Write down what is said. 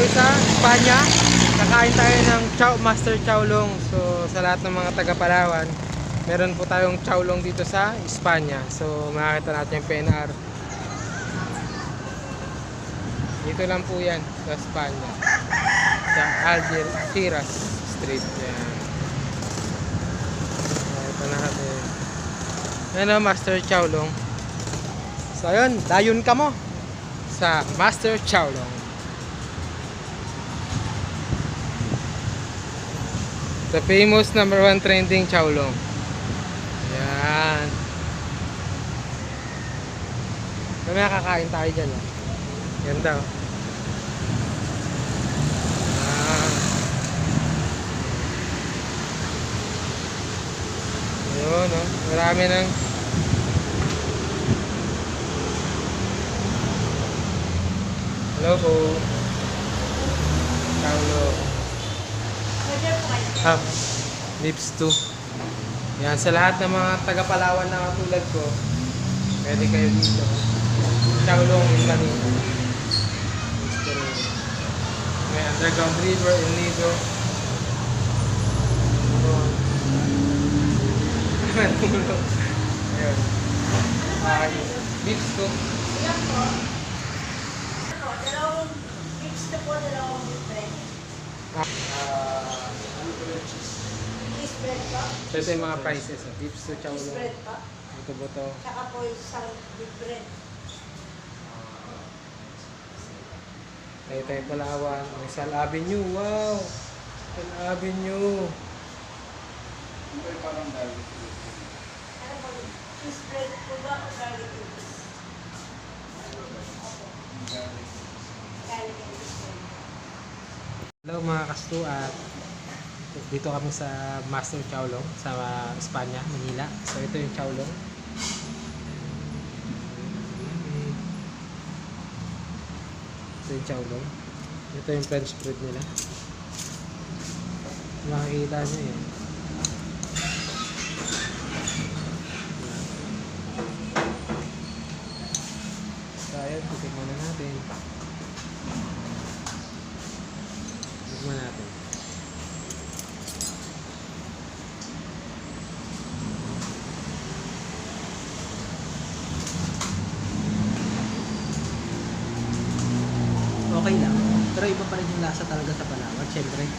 tayo sa Espanya. Kakain tayo ng Chow Master Chowlong. So sa lahat ng mga taga Palawan, meron po tayong Chowlong dito sa Espanya. So makakita natin yung PNR. Dito lang po yan sa Espanya. Sa Algeciras Street. Yan. Makita natin. Yan o, Master Chowlong. So ayun, dayon ka mo sa Master Chowlong. The famous number one trending Chowlong. Yan. Mamaya kakain tayo dyan. ah. Ganda oh. Ah. Ayun oh. Marami ng Hello po. Chowlong. Ah, lips too. Yan, sa lahat ng mga taga-Palawan na katulad ko, pwede kayo dito. Chowlong yung kanina. May underground river, El Nido. Manulog. Ayun. Ah, lips too. Dalawang mix na po, dalawang bread. Ah, Pa. so ito yung mga prices. Oh. Cheese Chowlong. bread pa. Ito po to. Tsaka po isang big bread. Tayo tayo Palawan. Sal Avenue. Wow! Sal Avenue. Ano po, cheese bread po ba o garlic and cheese? Garlic and cheese bread. Hello mga kastuat. Dito kami sa Master Chowlong sa Espanya, Manila. So ito yung Chowlong. Ito yung Chowlong. Ito yung French bread nila. Makikita nyo yun. So ayan, titignan na natin. Tignan natin. Okay lang. Pero iba pa rin yung lasa talaga sa Palawan. Siyempre,